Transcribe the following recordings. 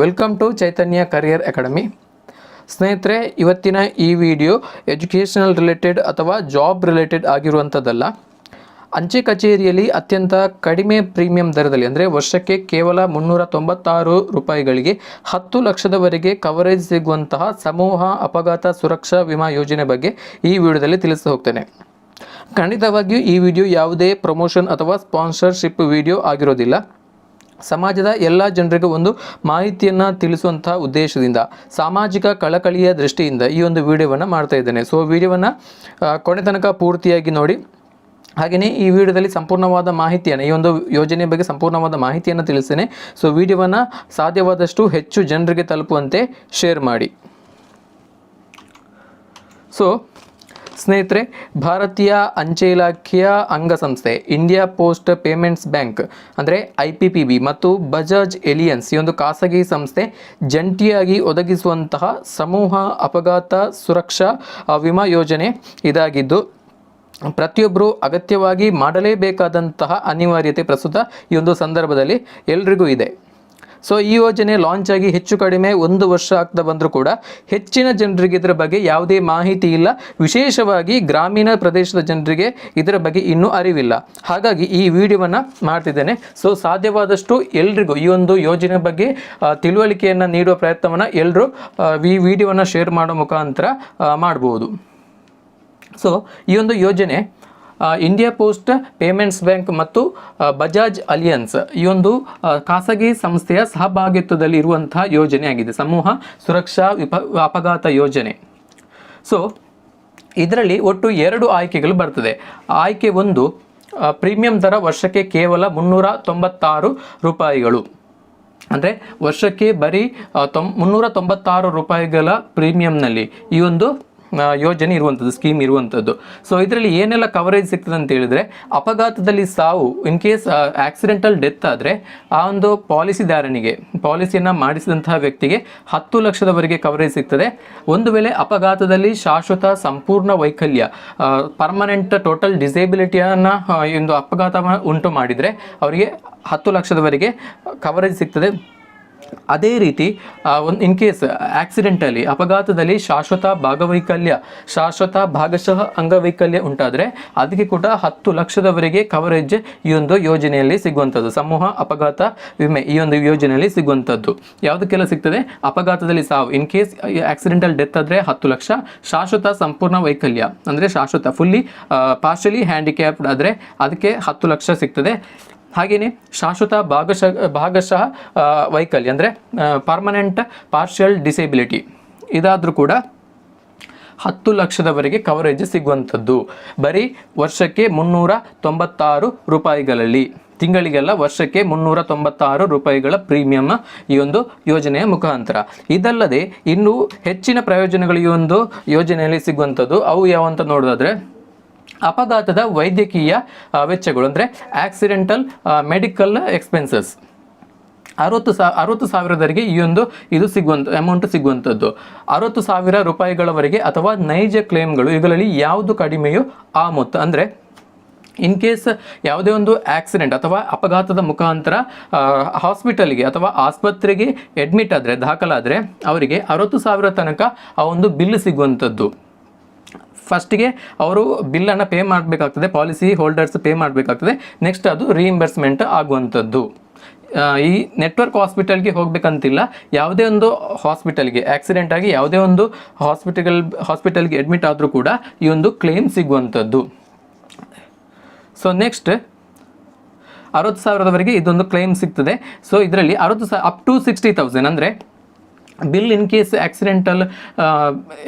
Welcome to Chaitanya career academy ಸ್ನೇಹಿತರೆ, ಇವತ್ತಿನ ಈ ವಿಡಿಯೋ ಎಜುಕೇಷನಲ್ ರಿಲೇಟೆಡ್ ಅಥವಾ ಜಾಬ್ ರಿಲೇಟೆಡ್ ಆಗಿರುವಂಥದ್ದಲ್ಲ. ಅಂಚೆ ಕಚೇರಿಯಲ್ಲಿ ಅತ್ಯಂತ ಕಡಿಮೆ ಪ್ರೀಮಿಯಂ ದರದಲ್ಲಿ, ಅಂದರೆ ವರ್ಷಕ್ಕೆ ಕೇವಲ ಮುನ್ನೂರ ತೊಂಬತ್ತಾರು ರೂಪಾಯಿಗಳಿಗೆ ಹತ್ತು ಲಕ್ಷದವರೆಗೆ ಕವರೇಜ್ ಸಿಗುವಂತಹ ಸಮೂಹ ಅಪಘಾತ ಸುರಕ್ಷಾ ವಿಮಾ ಯೋಜನೆ ಬಗ್ಗೆ ಈ ವಿಡಿಯೋದಲ್ಲಿ ತಿಳಿಸಿ ಹೋಗ್ತೇನೆ. ಖಂಡಿತವಾಗಿಯೂ ಈ ವಿಡಿಯೋ ಯಾವುದೇ ಪ್ರಮೋಷನ್ ಅಥವಾ ಸ್ಪಾನ್ಸರ್ಶಿಪ್ ವಿಡಿಯೋ ಆಗಿರೋದಿಲ್ಲ. ಸಮಾಜದ ಎಲ್ಲ ಜನರಿಗೂ ಒಂದು ಮಾಹಿತಿಯನ್ನು ತಿಳಿಸುವಂಥ ಉದ್ದೇಶದಿಂದ, ಸಾಮಾಜಿಕ ಕಳಕಳಿಯ ದೃಷ್ಟಿಯಿಂದ ಈ ಒಂದು ವಿಡಿಯೋವನ್ನು ಮಾಡ್ತಾ ಇದ್ದೇನೆ. ಸೊ ವಿಡಿಯೋವನ್ನು ಕೊನೆ ತನಕ ಪೂರ್ತಿಯಾಗಿ ನೋಡಿ. ಹಾಗೆಯೇ ಈ ವಿಡಿಯೋದಲ್ಲಿ ಸಂಪೂರ್ಣವಾದ ಮಾಹಿತಿಯನ್ನು, ಈ ಒಂದು ಯೋಜನೆ ಬಗ್ಗೆ ಸಂಪೂರ್ಣವಾದ ಮಾಹಿತಿಯನ್ನು ತಿಳಿಸ್ತೇನೆ. ಸೊ ವಿಡಿಯೋವನ್ನು ಸಾಧ್ಯವಾದಷ್ಟು ಹೆಚ್ಚು ಜನರಿಗೆ ತಲುಪುವಂತೆ ಶೇರ್ ಮಾಡಿ. ಸೊ ಸ್ನೇಹಿತರೆ, ಭಾರತೀಯ ಅಂಚೆ ಇಲಾಖೆಯ ಅಂಗಸಂಸ್ಥೆ ಇಂಡಿಯಾ ಪೋಸ್ಟ್ ಪೇಮೆಂಟ್ಸ್ ಬ್ಯಾಂಕ್, ಅಂದರೆ ಐ ಪಿ ಪಿ ಬಿ ಮತ್ತು ಬಜಾಜ್ ಎಲಿಯನ್ಸ್ ಈ ಒಂದು ಖಾಸಗಿ ಸಂಸ್ಥೆ ಜಂಟಿಯಾಗಿ ಒದಗಿಸುವಂತಹ ಸಮೂಹ ಅಪಘಾತ ಸುರಕ್ಷಾ ವಿಮಾ ಯೋಜನೆ ಇದಾಗಿದ್ದು ಪ್ರತಿಯೊಬ್ಬರು ಅಗತ್ಯವಾಗಿ ಮಾಡಲೇಬೇಕಾದಂತಹ ಅನಿವಾರ್ಯತೆ ಪ್ರಸ್ತುತ ಈ ಒಂದು ಸಂದರ್ಭದಲ್ಲಿ ಎಲ್ರಿಗೂ ಇದೆ. ಸೊ ಈ ಯೋಜನೆ ಲಾಂಚ್ ಆಗಿ ಹೆಚ್ಚು ಕಡಿಮೆ ಒಂದು ವರ್ಷ ಆಗ್ತಾ ಬಂದರೂ ಕೂಡ ಹೆಚ್ಚಿನ ಜನರಿಗೆ ಇದರ ಬಗ್ಗೆ ಯಾವುದೇ ಮಾಹಿತಿ ಇಲ್ಲ. ವಿಶೇಷವಾಗಿ ಗ್ರಾಮೀಣ ಪ್ರದೇಶದ ಜನರಿಗೆ ಇದರ ಬಗ್ಗೆ ಇನ್ನೂ ಅರಿವಿಲ್ಲ. ಹಾಗಾಗಿ ಈ ವಿಡಿಯೋವನ್ನು ಮಾಡ್ತಿದ್ದೇನೆ. ಸೊ ಸಾಧ್ಯವಾದಷ್ಟು ಎಲ್ರಿಗೂ ಈ ಒಂದು ಯೋಜನೆ ಬಗ್ಗೆ ತಿಳುವಳಿಕೆಯನ್ನು ನೀಡುವ ಪ್ರಯತ್ನವನ್ನು ಎಲ್ಲರೂ ಈ ವಿಡಿಯೋವನ್ನು ಶೇರ್ ಮಾಡೋ ಮುಖಾಂತರ ಮಾಡ್ಬೋದು. ಸೊ ಈ ಒಂದು ಯೋಜನೆ ಇಂಡಿಯಾ ಪೋಸ್ಟ್ ಪೇಮೆಂಟ್ಸ್ ಬ್ಯಾಂಕ್ ಮತ್ತು ಬಜಾಜ್ ಅಲಿಯನ್ಸ್ ಈ ಒಂದು ಖಾಸಗಿ ಸಂಸ್ಥೆಯ ಸಹಭಾಗಿತ್ವದಲ್ಲಿ ಇರುವಂತಹ ಯೋಜನೆಯಾಗಿದೆ ಸಮೂಹ ಸುರಕ್ಷಾ ವಿಪ, ಅಪಘಾತ ಯೋಜನೆ. ಸೊ ಇದರಲ್ಲಿ ಒಟ್ಟು ಎರಡು ಆಯ್ಕೆಗಳು ಬರ್ತದೆ. ಆಯ್ಕೆ ಒಂದು ಪ್ರೀಮಿಯಂ ದರ ವರ್ಷಕ್ಕೆ ಕೇವಲ ಮುನ್ನೂರ ತೊಂಬತ್ತಾರು ರೂಪಾಯಿಗಳು. ಅಂದರೆ ವರ್ಷಕ್ಕೆ ಬರೀ ತೊಂ ಮುನ್ನೂರ ತೊಂಬತ್ತಾರು ರೂಪಾಯಿಗಳ ಪ್ರೀಮಿಯಂನಲ್ಲಿ ಈ ಒಂದು ಯೋಜನೆ ಇರುವಂಥದ್ದು ಸ್ಕೀಮ್ ಇರುವಂಥದ್ದು ಸೊ ಇದರಲ್ಲಿ ಏನೆಲ್ಲ ಕವರೇಜ್ ಸಿಗ್ತದೆ ಅಂತ ಹೇಳಿದ್ರೆ, ಅಪಘಾತದಲ್ಲಿ ಸಾವು ಇನ್ ಕೇಸ್ ಆಕ್ಸಿಡೆಂಟಲ್ ಡೆತ್ ಆದರೆ, ಆ ಒಂದು ಪಾಲಿಸಿದಾರನಿಗೆ, ಪಾಲಿಸಿಯನ್ನು ಮಾಡಿಸಿದಂತಹ ವ್ಯಕ್ತಿಗೆ ಹತ್ತು ಲಕ್ಷದವರೆಗೆ ಕವರೇಜ್ ಸಿಗ್ತದೆ. ಒಂದು ವೇಳೆ ಅಪಘಾತದಲ್ಲಿ ಶಾಶ್ವತ, ಸಂಪೂರ್ಣ ವೈಕಲ್ಯ ಪರ್ಮನೆಂಟ್ ಟೋಟಲ್ ಡಿಸೇಬಿಲಿಟಿಯನ್ನು ಒಂದು ಅಪಘಾತವನ್ನು ಉಂಟು ಮಾಡಿದರೆ, ಅವರಿಗೆ ಹತ್ತು ಲಕ್ಷದವರೆಗೆ ಕವರೇಜ್ ಸಿಗ್ತದೆ. ಅದೇ ರೀತಿ ಒಂದು ಇನ್ ಕೇಸ್ ಆಕ್ಸಿಡೆಂಟಲ್ಲಿ ಅಪಘಾತದಲ್ಲಿ ಶಾಶ್ವತ ಭಾಗವೈಕಲ್ಯ, ಶಾಶ್ವತ ಭಾಗಶಃ ಅಂಗವೈಕಲ್ಯ ಉಂಟಾದರೆ ಅದಕ್ಕೆ ಕೂಡ ಹತ್ತು ಲಕ್ಷದವರೆಗೆ ಕವರೇಜ್ ಈ ಒಂದು ಯೋಜನೆಯಲ್ಲಿ ಸಿಗುವಂಥದ್ದು ಸಮೂಹ, ಅಪಘಾತ, ವಿಮೆ ಈ ಒಂದು ಯೋಜನೆಯಲ್ಲಿ ಸಿಗುವಂಥದ್ದು ಯಾವುದಕ್ಕೆಲ್ಲ ಸಿಗ್ತದೆ? ಅಪಘಾತದಲ್ಲಿ ಸಾವು. ಇನ್ ಕೇಸ್ ಆಕ್ಸಿಡೆಂಟಲ್ ಡೆತ್ ಆದರೆ ಹತ್ತು ಲಕ್ಷ. ಶಾಶ್ವತ ಸಂಪೂರ್ಣ ವೈಕಲ್ಯ. ಅಂದರೆ ಶಾಶ್ವತ ಫುಲ್ಲಿ ಪಾರ್ಷಲಿ ಹ್ಯಾಂಡಿಕ್ಯಾಪ್ಡ್ ಆದರೆ ಅದಕ್ಕೆ ಹತ್ತು ಲಕ್ಷ ಸಿಗ್ತದೆ. ಹಾಗೆಯೇ ಶಾಶ್ವತ ಭಾಗಶಃ ಭಾಗಶಃ ವೈಕಲ್ಯ ಅಂದರೆ ಪರ್ಮನೆಂಟ್ ಪಾರ್ಷಿಯಲ್ ಡಿಸೇಬಿಲಿಟಿ ಇದಾದರೂ ಕೂಡ ಹತ್ತು ಲಕ್ಷದವರೆಗೆ ಕವರೇಜ್ ಸಿಗುವಂಥದ್ದು. ಬರೀ ವರ್ಷಕ್ಕೆ ಮುನ್ನೂರ ತೊಂಬತ್ತಾರು ರೂಪಾಯಿಗಳಲ್ಲಿ, ತಿಂಗಳಿಗೆಲ್ಲ ವರ್ಷಕ್ಕೆ ಮುನ್ನೂರ ತೊಂಬತ್ತಾರು ರೂಪಾಯಿಗಳ ಪ್ರೀಮಿಯಮ್ ಈ ಒಂದು ಯೋಜನೆಯ ಮುಖಾಂತರ. ಇದಲ್ಲದೆ ಇನ್ನೂ ಹೆಚ್ಚಿನ ಪ್ರಯೋಜನಗಳು ಈ ಒಂದು ಯೋಜನೆಯಲ್ಲಿ ಸಿಗುವಂಥದ್ದು. ಅವು ಯಾವಂತ ನೋಡೋದಾದ್ರೆ ಅಪಘಾತದ ವೈದ್ಯಕೀಯ ವೆಚ್ಚಗಳು ಅಂದರೆ ಆಕ್ಸಿಡೆಂಟಲ್ ಮೆಡಿಕಲ್ ಎಕ್ಸ್ಪೆನ್ಸಸ್ ಅರವತ್ತು ಸಾ, ಅರವತ್ತು ಸಾವಿರದವರೆಗೆ ಈ ಒಂದು ಇದು ಸಿಗುವಂಥ ಅಮೌಂಟ್ ಸಿಗುವಂಥದ್ದು ಅರವತ್ತು ಸಾವಿರ ರೂಪಾಯಿಗಳವರೆಗೆ ಅಥವಾ ನೈಜ ಕ್ಲೇಮ್ಗಳು ಇವುಗಳಲ್ಲಿ ಯಾವುದು ಕಡಿಮೆಯೋ ಆ ಮೊತ್ತ, ಅಂದರೆ ಇನ್ ಕೇಸ್ ಯಾವುದೇ ಒಂದು ಆಕ್ಸಿಡೆಂಟ್ ಅಥವಾ ಅಪಘಾತದ ಮುಖಾಂತರ ಹಾಸ್ಪಿಟಲ್ಗೆ ಅಥವಾ ಆಸ್ಪತ್ರೆಗೆ ಅಡ್ಮಿಟ್ ಆದರೆ, ದಾಖಲಾದರೆ, ಅವರಿಗೆ ಅರವತ್ತು ಸಾವಿರ ತನಕ ಆ ಒಂದು ಬಿಲ್ ಸಿಗುವಂಥದ್ದು ಫಸ್ಟಿಗೆ ಅವರು ಬಿಲ್ಲನ್ನು ಪೇ ಮಾಡಬೇಕಾಗ್ತದೆ, ಪಾಲಿಸಿ ಹೋಲ್ಡರ್ಸ್ ಪೇ ಮಾಡಬೇಕಾಗ್ತದೆ. ನೆಕ್ಸ್ಟ್ ಅದು ರೀಇಂಬರ್ಸ್ಮೆಂಟ್ ಆಗುವಂಥದ್ದು. ಈ ನೆಟ್ವರ್ಕ್ ಹಾಸ್ಪಿಟಲ್ಗೆ ಹೋಗಬೇಕಂತಿಲ್ಲ, ಯಾವುದೇ ಒಂದು ಹಾಸ್ಪಿಟಲ್ಗೆ ಆಕ್ಸಿಡೆಂಟ್ ಆಗಿ ಯಾವುದೇ ಒಂದು ಹಾಸ್ಪಿಟಲ್, ಹಾಸ್ಪಿಟಲ್ಗೆ ಅಡ್ಮಿಟ್ ಆದರೂ ಕೂಡ ಈ ಒಂದು ಕ್ಲೇಮ್ ಸಿಗುವಂಥದ್ದು. ಸೊ ನೆಕ್ಸ್ಟ್ ಅರವತ್ತು ಸಾವಿರದವರೆಗೆ ಇದೊಂದು ಕ್ಲೇಮ್ ಸಿಗ್ತದೆ. ಸೊ ಇದರಲ್ಲಿ ಅರವತ್ತು ಸಾ ಅಪ್ ಟು ಸಿಕ್ಸ್ಟಿ ತೌಸಂಡ್ ಅಂದರೆ bill in case accidental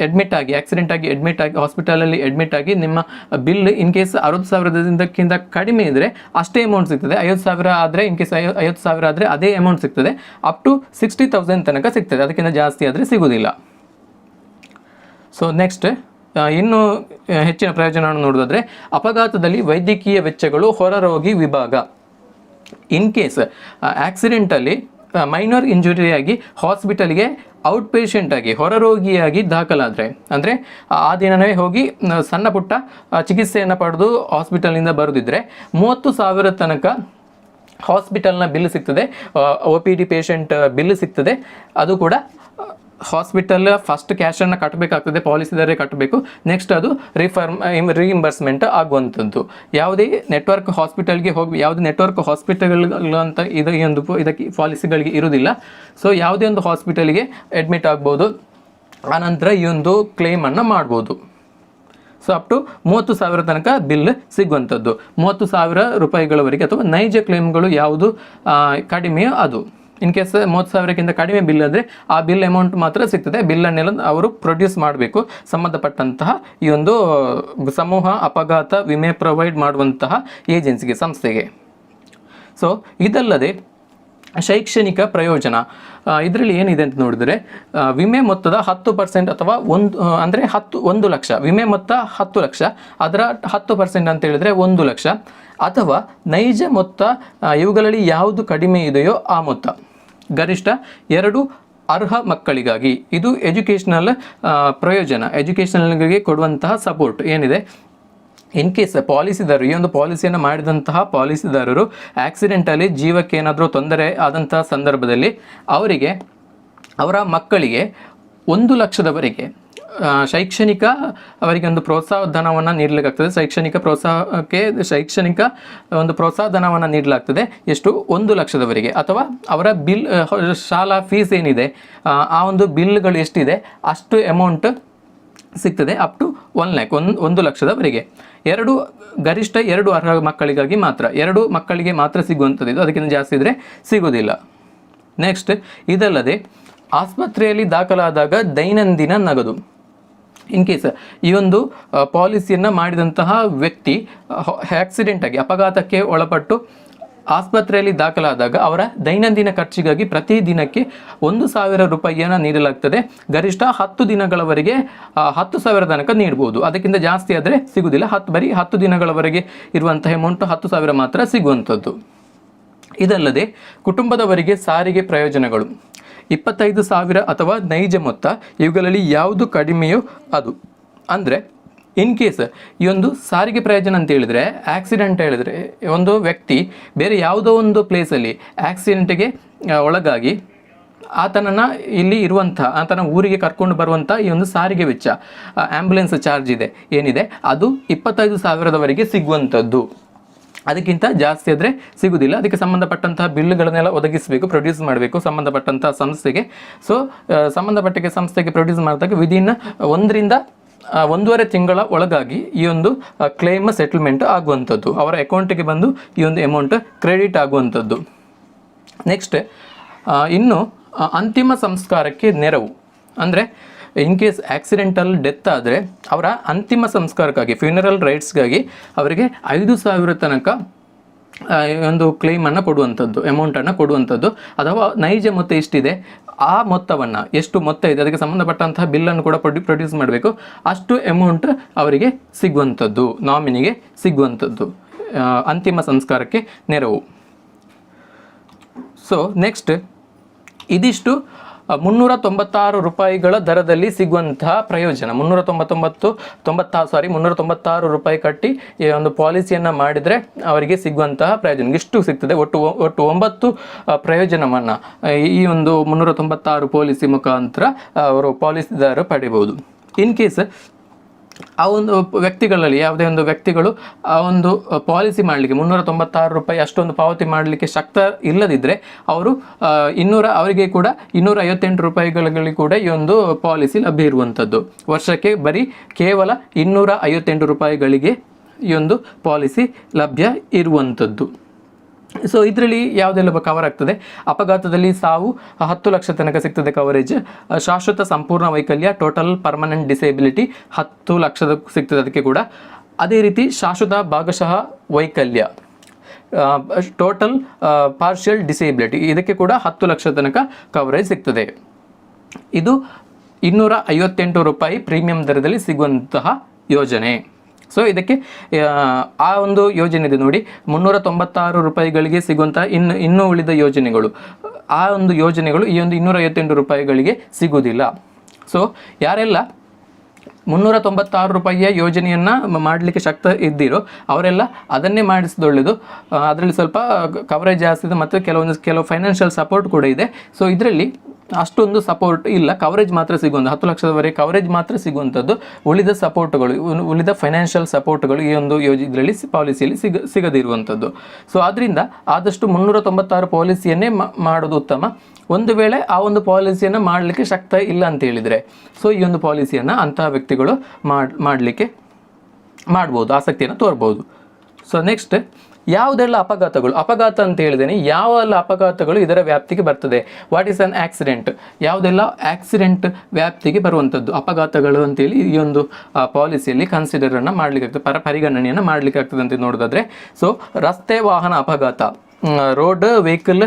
admit ಆಗಿ ಆಕ್ಸಿಡೆಂಟ್ ಆಗಿ ಅಡ್ಮಿಟ್ ಆಗಿ ಹಾಸ್ಪಿಟಲಲ್ಲಿ ಅಡ್ಮಿಟ್ ಆಗಿ ನಿಮ್ಮ ಬಿಲ್ ಇನ್ ಕೇಸ್ ಅರವತ್ತು ಸಾವಿರದಿಂದಕ್ಕಿಂತ ಕಡಿಮೆ ಇದ್ದರೆ ಅಷ್ಟೇ ಅಮೌಂಟ್ ಸಿಗ್ತದೆ. ಐವತ್ತು ಸಾವಿರ ಆದರೆ, ಇನ್ ಕೇಸ್ ಐವತ್ತು ಸಾವಿರ ಆದರೆ ಅದೇ ಅಮೌಂಟ್ ಸಿಗ್ತದೆ. ಅಪ್ ಟು ಸಿಕ್ಸ್ಟಿ ತೌಸಂಡ್ ತನಕ ಸಿಗ್ತದೆ. ಅದಕ್ಕಿಂತ ಜಾಸ್ತಿ ಆದರೆ ಸಿಗೋದಿಲ್ಲ. ಸೊ ನೆಕ್ಸ್ಟ್ ಇನ್ನು ಹೆಚ್ಚಿನ ಪ್ರಯೋಜನವನ್ನು ನೋಡೋದಾದರೆ ಅಪಘಾತದಲ್ಲಿ ವೈದ್ಯಕೀಯ ವೆಚ್ಚಗಳು ಹೊರರೋಗಿ ವಿಭಾಗ. ಇನ್ ಕೇಸ್ ಆಕ್ಸಿಡೆಂಟಲ್ಲಿ ಮೈನರ್ ಇಂಜುರಿಯಾಗಿ ಹಾಸ್ಪಿಟಲ್ಗೆ ಔಟ್ ಪೇಷಂಟಾಗಿ ಹೊರರೋಗಿಯಾಗಿ ದಾಖಲಾದರೆ, ಅಂದರೆ ಆ ದಿನವೇ ಹೋಗಿ ಸಣ್ಣ ಪುಟ್ಟ ಚಿಕಿತ್ಸೆಯನ್ನು ಪಡೆದು ಹಾಸ್ಪಿಟಲ್ನಿಂದ ಬರೆದಿದ್ದರೆ ಮೂವತ್ತು ಸಾವಿರ ತನಕ ಹಾಸ್ಪಿಟಲ್ನ ಬಿಲ್ ಸಿಗ್ತದೆ O P D patient bill ಸಿಗ್ತದೆ, ಅದು ಕೂಡ ಹಾಸ್ಪಿಟಲ್ ಫಸ್ಟ್ ಕ್ಯಾಶನ್ನು ಕಟ್ಟಬೇಕಾಗ್ತದೆ ಪಾಲಿಸಿದರೆ ಕಟ್ಟಬೇಕು ನೆಕ್ಸ್ಟ್ ಅದು ರಿಫರ್ಮ್ ರಿಇಂಬರ್ಸ್ಮೆಂಟ್ ಆಗುವಂಥದ್ದು. ಯಾವುದೇ ನೆಟ್ವರ್ಕ್ ಹಾಸ್ಪಿಟಲ್ಗೆ ಹೋಗಿ, ಯಾವುದೇ ನೆಟ್ವರ್ಕ್ ಹಾಸ್ಪಿಟಲ್ಗಳು ಅಂತ ಇದು ಒಂದು ಇದಕ್ಕೆ ಪಾಲಿಸಿಗಳಿಗೆ ಇರುವುದಿಲ್ಲ ಸೊ ಯಾವುದೇ ಒಂದು ಹಾಸ್ಪಿಟಲ್ಗೆ ಅಡ್ಮಿಟ್ ಆಗ್ಬೋದು. ಆನಂತರ ಈ ಒಂದು ಕ್ಲೇಮನ್ನು ಮಾಡ್ಬೋದು. ಸೊ ಅಪ್ ಟು ಮೂವತ್ತು ಸಾವಿರ ತನಕ ಬಿಲ್ ಸಿಗುವಂಥದ್ದು. ಮೂವತ್ತು ಸಾವಿರ ರೂಪಾಯಿಗಳವರೆಗೆ ಅಥವಾ ನೈಜ ಕ್ಲೇಮ್ಗಳು ಯಾವುದು ಕಡಿಮೆಯೋ ಅದು. ಇನ್ ಕೇಸ್ ಮೂವತ್ತು ಸಾವಿರಕ್ಕಿಂತ ಕಡಿಮೆ ಬಿಲ್ ಅಂದರೆ ಆ ಬಿಲ್ ಅಮೌಂಟ್ ಮಾತ್ರ ಸಿಗ್ತದೆ. ಬಿಲ್ಲನ್ನೆಲ್ಲ ಅವರು ಪ್ರೊಡ್ಯೂಸ್ ಮಾಡಬೇಕು. ಸಂಬಂಧಪಟ್ಟಂತಹ ಈ ಒಂದು ಸಮೂಹ ಅಪಘಾತ ವಿಮೆ ಪ್ರೊವೈಡ್ ಮಾಡುವಂತಹ ಏಜೆನ್ಸಿಗೆ ಸಂಸ್ಥೆಗೆ. ಸೊ ಇದಲ್ಲದೆ ಶೈಕ್ಷಣಿಕ ಪ್ರಯೋಜನ ಇದರಲ್ಲಿ ಏನಿದೆ ಅಂತ ನೋಡಿದರೆ ವಿಮೆ ಮೊತ್ತದ ಹತ್ತು ಪರ್ಸೆಂಟ್ ಅಥವಾ ಒಂದು ಅಂದರೆ ಹತ್ತು, ಒಂದು ಲಕ್ಷ. ವಿಮೆ ಮೊತ್ತ ಹತ್ತು ಲಕ್ಷ. ಅದರ ಹತ್ತು ಪರ್ಸೆಂಟ್ ಅಂತ ಹೇಳಿದರೆ ಒಂದು ಲಕ್ಷ. ಅಥವಾ ನೈಜ ಮೊತ್ತ ಇವುಗಳಲ್ಲಿ ಯಾವುದು ಕಡಿಮೆ ಇದೆಯೋ ಆ ಮೊತ್ತ. ಗರಿಷ್ಠ ಎರಡು ಅರ್ಹ ಮಕ್ಕಳಿಗಾಗಿ. ಇದು ಎಜುಕೇಷನಲ್ ಪ್ರಯೋಜನ. ಎಜುಕೇಷನಲ್ಗೆ ಕೊಡುವಂತಹ ಸಪೋರ್ಟ್ ಏನಿದೆ? ಇನ್ ಕೇಸ್ ಪಾಲಿಸಿದಾರರು, ಈ ಒಂದು ಪಾಲಿಸಿಯನ್ನು ಮಾಡಿದಂತಹ ಪಾಲಿಸಿದಾರರು ಆಕ್ಸಿಡೆಂಟಲ್ಲಿ ಜೀವಕ್ಕೆ ಏನಾದರೂ ತೊಂದರೆ ಆದಂತಹ ಸಂದರ್ಭದಲ್ಲಿ ಅವರಿಗೆ, ಅವರ ಮಕ್ಕಳಿಗೆ ಒಂದು ಲಕ್ಷದವರೆಗೆ ಶೈಕ್ಷಣಿಕ ಅವರಿಗೆ ಒಂದು ಪ್ರೋತ್ಸಾಹ ಧನವನ್ನು ನೀಡಲಿಕ್ಕಾಗ್ತದೆ. ಶೈಕ್ಷಣಿಕ ಪ್ರೋತ್ಸಾಹಕ್ಕೆ ಶೈಕ್ಷಣಿಕ ಒಂದು ಪ್ರೋತ್ಸಾಹ ಧನವನ್ನು ನೀಡಲಾಗ್ತದೆ. ಎಷ್ಟು? ಒಂದು ಲಕ್ಷದವರೆಗೆ. ಅಥವಾ ಅವರ ಬಿಲ್ ಶಾಲಾ ಫೀಸ್ ಏನಿದೆ ಆ, ಒಂದು ಬಿಲ್ಗಳು ಎಷ್ಟಿದೆ ಅಷ್ಟು ಅಮೌಂಟ್ ಸಿಗ್ತದೆ ಅಪ್ ಟು ಒನ್ ಲ್ಯಾಕ್ ಒಂದು ಒಂದು ಲಕ್ಷದವರೆಗೆ. ಎರಡು ಗರಿಷ್ಠ ಎರಡು ಅರ್ಹ ಮಕ್ಕಳಿಗಾಗಿ ಮಾತ್ರ. ಎರಡು ಮಕ್ಕಳಿಗೆ ಮಾತ್ರ ಸಿಗುವಂಥದ್ದು ಅದಕ್ಕಿಂತ ಜಾಸ್ತಿ ಇದ್ದರೆ ಸಿಗೋದಿಲ್ಲ ನೆಕ್ಸ್ಟ್ ಇದಲ್ಲದೆ ಆಸ್ಪತ್ರೆಯಲ್ಲಿ ದಾಖಲಾದಾಗ ದೈನಂದಿನ ನಗದು. ಇನ್ ಕೇಸ್ ಈ ಒಂದು ಪಾಲಿಸಿಯನ್ನು ಮಾಡಿದಂತಹ ವ್ಯಕ್ತಿ ಆಕ್ಸಿಡೆಂಟ್ ಆಗಿ, ಅಪಘಾತಕ್ಕೆ ಒಳಪಟ್ಟು ಆಸ್ಪತ್ರೆಯಲ್ಲಿ ದಾಖಲಾದಾಗ ಅವರ ದೈನಂದಿನ ಖರ್ಚಿಗಾಗಿ ಪ್ರತಿ ದಿನಕ್ಕೆ ಒಂದು ಸಾವಿರ ರೂಪಾಯಿಯನ್ನು ನೀಡಲಾಗ್ತದೆ. ಗರಿಷ್ಠ ಹತ್ತು ದಿನಗಳವರೆಗೆ ಹತ್ತು ಸಾವಿರ ತನಕ ನೀಡ್ಬೋದು. ಅದಕ್ಕಿಂತ ಜಾಸ್ತಿ ಆದರೆ ಸಿಗುವುದಿಲ್ಲ ಹತ್ತು, ಬರೀ ಹತ್ತು ದಿನಗಳವರೆಗೆ ಇರುವಂತಹ ಅಮೌಂಟ್ ಹತ್ತು ಸಾವಿರ ಮಾತ್ರ ಸಿಗುವಂಥದ್ದು. ಇದಲ್ಲದೆ ಕುಟುಂಬದವರಿಗೆ ಸಾರಿಗೆ ಪ್ರಯೋಜನಗಳು. ಇಪ್ಪತ್ತೈದು ಸಾವಿರ ಅಥವಾ ನೈಜ ಮೊತ್ತ, ಇವುಗಳಲ್ಲಿ ಯಾವುದು ಕಡಿಮೆಯೋ ಅದು. ಅಂದರೆ ಇನ್ ಕೇಸ್ ಈ ಒಂದು ಸಾರಿಗೆ ಪ್ರಯೋಜನ ಅಂತ ಹೇಳಿದರೆ ಆಕ್ಸಿಡೆಂಟ್ ಹೇಳಿದರೆ, ಒಂದು ವ್ಯಕ್ತಿ ಬೇರೆ ಯಾವುದೋ ಒಂದು ಪ್ಲೇಸಲ್ಲಿ ಆಕ್ಸಿಡೆಂಟ್ಗೆ ಒಳಗಾಗಿ ಆತನನ್ನು ಇಲ್ಲಿ ಇರುವಂಥ, ಆತನ ಊರಿಗೆ ಕರ್ಕೊಂಡು ಬರುವಂಥ ಈ ಒಂದು ಸಾರಿಗೆ ವೆಚ್ಚ ಆ್ಯಂಬುಲೆನ್ಸ್ ಚಾರ್ಜ್ ಇದೆ, ಏನಿದೆ? ಅದು ಇಪ್ಪತ್ತೈದು ಸಾವಿರದವರೆಗೆ ಸಿಗುವಂಥದ್ದು. ಅದಕ್ಕಿಂತ ಜಾಸ್ತಿ ಆದರೆ ಸಿಗುವುದಿಲ್ಲ ಅದಕ್ಕೆ ಸಂಬಂಧಪಟ್ಟಂತಹ ಬಿಲ್ಗಳನ್ನೆಲ್ಲ ಒದಗಿಸಬೇಕು ಪ್ರೊಡ್ಯೂಸ್ ಮಾಡಬೇಕು ಸಂಬಂಧಪಟ್ಟಂತಹ ಸಂಸ್ಥೆಗೆ. ಸೊ ಸಂಬಂಧಪಟ್ಟ ಸಂಸ್ಥೆಗೆ ಪ್ರೊಡ್ಯೂಸ್ ಮಾಡಿದಾಗ ವಿದಿನ್ ಒಂದರಿಂದ ಒಂದೂವರೆ ತಿಂಗಳ ಒಳಗಾಗಿ ಈ ಒಂದು ಕ್ಲೇಮ್ ಸೆಟಲ್ಮೆಂಟ್ ಆಗುವಂಥದ್ದು. ಅವರ ಅಕೌಂಟಿಗೆ ಬಂದು ಈ ಒಂದು ಅಮೌಂಟ್ ಕ್ರೆಡಿಟ್ ಆಗುವಂಥದ್ದು. ನೆಕ್ಸ್ಟ್ ಇನ್ನು ಅಂತಿಮ ಸಂಸ್ಕಾರಕ್ಕೆ ನೆರವು. ಅಂದರೆ ಇನ್ ಕೇಸ್ ಆಕ್ಸಿಡೆಂಟಲ್ ಡೆತ್ ಆದರೆ ಅವರ ಅಂತಿಮ ಸಂಸ್ಕಾರಕ್ಕಾಗಿ ಫ್ಯೂನರಲ್ ರೈಟ್ಸ್ಗಾಗಿ ಅವರಿಗೆ ಐದು ಸಾವಿರ ತನಕ ಒಂದು ಕ್ಲೇಮನ್ನು ಕೊಡುವಂಥದ್ದು ಅಮೌಂಟನ್ನು ಕೊಡುವಂಥದ್ದು. ಅಥವಾ ನೈಜ ಮೊತ್ತ ಎಷ್ಟಿದೆ, ಆ ಮೊತ್ತವನ್ನು, ಎಷ್ಟು ಮೊತ್ತ ಇದೆ, ಅದಕ್ಕೆ ಸಂಬಂಧಪಟ್ಟಂತಹ ಬಿಲ್ಲನ್ನು ಕೂಡ ಪ್ರೊಡ್ಯೂ ಪ್ರೊಡ್ಯೂಸ್ ಮಾಡಬೇಕು. ಅಷ್ಟು ಅಮೌಂಟ್ ಅವರಿಗೆ ಸಿಗುವಂಥದ್ದು ನಾಮಿನಿಗೆ ಸಿಗುವಂಥದ್ದು ಅಂತಿಮ ಸಂಸ್ಕಾರಕ್ಕೆ ನೆರವು. ಸೊ ನೆಕ್ಸ್ಟ್ ಇದಿಷ್ಟು ಮುನ್ನೂರ ತೊಂಬತ್ತಾರು ರೂಪಾಯಿಗಳ ದರದಲ್ಲಿ ಸಿಗುವಂತಹ ಪ್ರಯೋಜನ. ಮುನ್ನೂರ ತೊಂಬತ್ತೊಂಬತ್ತು ತೊಂಬತ್ತಾ ಸಾರಿ ಮುನ್ನೂರ ತೊಂಬತ್ತಾರು ರೂಪಾಯಿ ಕಟ್ಟಿ ಈ ಒಂದು ಪಾಲಿಸಿಯನ್ನು ಮಾಡಿದರೆ ಅವರಿಗೆ ಸಿಗುವಂತಹ ಪ್ರಯೋಜನ. ಇಷ್ಟು ಸಿಗ್ತದೆ. ಒಟ್ಟು ಒಟ್ಟು ಒಂಬತ್ತು ಪ್ರಯೋಜನವನ್ನು ಈ ಒಂದು ಮುನ್ನೂರ ತೊಂಬತ್ತಾರು ಪಾಲಿಸಿ ಮುಖಾಂತರ ಅವರು ಪಾಲಿಸಿದಾರರು ಪಡಿಬೋದು. ಇನ್ ಕೇಸ್ ಆ ಒಂದು ವ್ಯಕ್ತಿಗಳಲ್ಲಿ, ಯಾವುದೇ ಒಂದು ವ್ಯಕ್ತಿಗಳು ಆ ಒಂದು ಪಾಲಿಸಿ ಮಾಡಲಿಕ್ಕೆ ಮುನ್ನೂರ ತೊಂಬತ್ತಾರು ರೂಪಾಯಿ ಅಷ್ಟೊಂದು ಪಾವತಿ ಮಾಡಲಿಕ್ಕೆ ಶಕ್ತ ಇಲ್ಲದಿದ್ದರೆ ಅವರು ಇನ್ನೂರ, ಅವರಿಗೆ ಕೂಡ ಇನ್ನೂರ ಐವತ್ತೆಂಟು ರೂಪಾಯಿಗಳಲ್ಲಿ ಕೂಡ ಈ ಒಂದು ಪಾಲಿಸಿ ಲಭ್ಯ ಇರುವಂಥದ್ದು ವರ್ಷಕ್ಕೆ ಬರೀ ಕೇವಲ ಇನ್ನೂರ ಐವತ್ತೆಂಟು ರೂಪಾಯಿಗಳಿಗೆ ಈ ಒಂದು ಪಾಲಿಸಿ ಲಭ್ಯ ಇರುವಂಥದ್ದು ಸೊ ಇದರಲ್ಲಿ ಯಾವುದೆಲ್ಲ ಕವರ್ ಆಗ್ತದೆ? ಅಪಘಾತದಲ್ಲಿ ಸಾವು, ಹತ್ತು ಲಕ್ಷ ತನಕ ಸಿಗ್ತದೆ ಕವರೇಜ್ ಶಾಶ್ವತ ಸಂಪೂರ್ಣ ವೈಕಲ್ಯ ಟೋಟಲ್ ಪರ್ಮನೆಂಟ್ ಡಿಸೇಬಿಲಿಟಿ ಹತ್ತು ಲಕ್ಷದ ಸಿಗ್ತದೆ ಅದಕ್ಕೆ ಕೂಡ. ಅದೇ ರೀತಿ ಶಾಶ್ವತ ಭಾಗಶಃ ವೈಕಲ್ಯ. ಟೋಟಲ್ ಪಾರ್ಷಿಯಲ್ ಡಿಸೇಬಿಲಿಟಿ ಇದಕ್ಕೆ ಕೂಡ ಹತ್ತು ಲಕ್ಷ ತನಕ ಕವರೇಜ್ ಸಿಗ್ತದೆ. ಇದು ಇನ್ನೂರ ಐವತ್ತೆಂಟು ರೂಪಾಯಿ ಪ್ರೀಮಿಯಂ ದರದಲ್ಲಿ ಸಿಗುವಂತಹ ಯೋಜನೆ. ಸೊ ಇದಕ್ಕೆ ಆ, ಒಂದು ಯೋಜನೆ ಇದೆ ನೋಡಿ. ಮುನ್ನೂರ ತೊಂಬತ್ತಾರು ರೂಪಾಯಿಗಳಿಗೆ ಸಿಗುವಂಥ ಇನ್ನು ಇನ್ನೂ ಉಳಿದ ಯೋಜನೆಗಳು. ಆ ಒಂದು ಯೋಜನೆಗಳು ಈ ಒಂದು ಇನ್ನೂರ ಐವತ್ತೆಂಟು ರೂಪಾಯಿಗಳಿಗೆ ಸಿಗುವುದಿಲ್ಲ. ಸೊ ಯಾರೆಲ್ಲ ಮುನ್ನೂರ ತೊಂಬತ್ತಾರು ರೂಪಾಯಿಯ ಯೋಜನೆಯನ್ನು ಮಾಡಲಿಕ್ಕೆ ಶಕ್ತ ಇದ್ದಿರೋ ಅವರೆಲ್ಲ ಅದನ್ನೇ ಮಾಡಿಸಿದೊಳ್ಳೆದು ಅದರಲ್ಲಿ ಸ್ವಲ್ಪ ಕವರೇಜ್ ಜಾಸ್ತಿ ಇದೆ ಮತ್ತು ಕೆಲವೊಂದು ಕೆಲವು ಫೈನಾನ್ಷಿಯಲ್ ಸಪೋರ್ಟ್ ಕೂಡ ಇದೆ. ಸೊ ಇದರಲ್ಲಿ ಅಷ್ಟೊಂದು ಸಪೋರ್ಟ್ ಇಲ್ಲ. ಕವರೇಜ್ ಮಾತ್ರ ಸಿಗುವಂಥ ಹತ್ತು ಲಕ್ಷದವರೆಗೆ ಕವರೇಜ್ ಮಾತ್ರ ಸಿಗುವಂಥದ್ದು ಉಳಿದ ಸಪೋರ್ಟ್ಗಳು ಉಳಿದ ಫೈನಾನ್ಷಿಯಲ್ ಸಪೋರ್ಟ್ಗಳು ಈ ಒಂದು ಯೋಜ ಇದರಲ್ಲಿ ಪಾಲಿಸಿಯಲ್ಲಿ ಸಿಗ ಸಿಗದಿರುವಂಥದ್ದು ಸೊ ಆದ್ದರಿಂದ ಆದಷ್ಟು ಮುನ್ನೂರ ತೊಂಬತ್ತಾರು ಪಾಲಿಸಿಯನ್ನೇ ಮಾಡೋದು ಉತ್ತಮ. ಒಂದು ವೇಳೆ ಆ ಒಂದು ಪಾಲಿಸಿಯನ್ನು ಮಾಡಲಿಕ್ಕೆ ಶಕ್ತ ಇಲ್ಲ ಅಂತ ಹೇಳಿದರೆ ಸೊ ಈ ಒಂದು ಪಾಲಿಸಿಯನ್ನು ಅಂತಹ ವ್ಯಕ್ತಿಗಳು ಮಾಡ್ ಮಾಡಲಿಕ್ಕೆ ಮಾಡ್ಬೋದು, ಆಸಕ್ತಿಯನ್ನು ತೋರ್ಬೋದು. ಸೊ ನೆಕ್ಸ್ಟ್ ಯಾವುದೆಲ್ಲ ಅಪಘಾತಗಳು? ಅಪಘಾತ ಅಂತ ಹೇಳಿದ್ದೇನೆ ಯಾವೆಲ್ಲ ಅಪಘಾತಗಳು ಇದರ ವ್ಯಾಪ್ತಿಗೆ ಬರ್ತದೆ? ವಾಟ್ ಈಸ್ ಅನ್ ಆಕ್ಸಿಡೆಂಟ್ ಯಾವುದೆಲ್ಲ ಆಕ್ಸಿಡೆಂಟ್ ವ್ಯಾಪ್ತಿಗೆ ಬರುವಂಥದ್ದು ಅಪಘಾತಗಳು ಅಂತೇಳಿ ಈ ಒಂದು ಪಾಲಿಸಿಯಲ್ಲಿ ಕನ್ಸಿಡರನ್ನು ಮಾಡಲಿಕ್ಕೆ ಆಗ್ತದೆ. ಪರ ಪರಿಗಣನೆಯನ್ನು ಮಾಡಲಿಕ್ಕೆ ಆಗ್ತದೆ ಅಂತ ನೋಡೋದಾದ್ರೆ. ಸೊ ರಸ್ತೆ ವಾಹನ ಅಪಘಾತ. ರೋಡ್ ವೆಹಿಕಲ್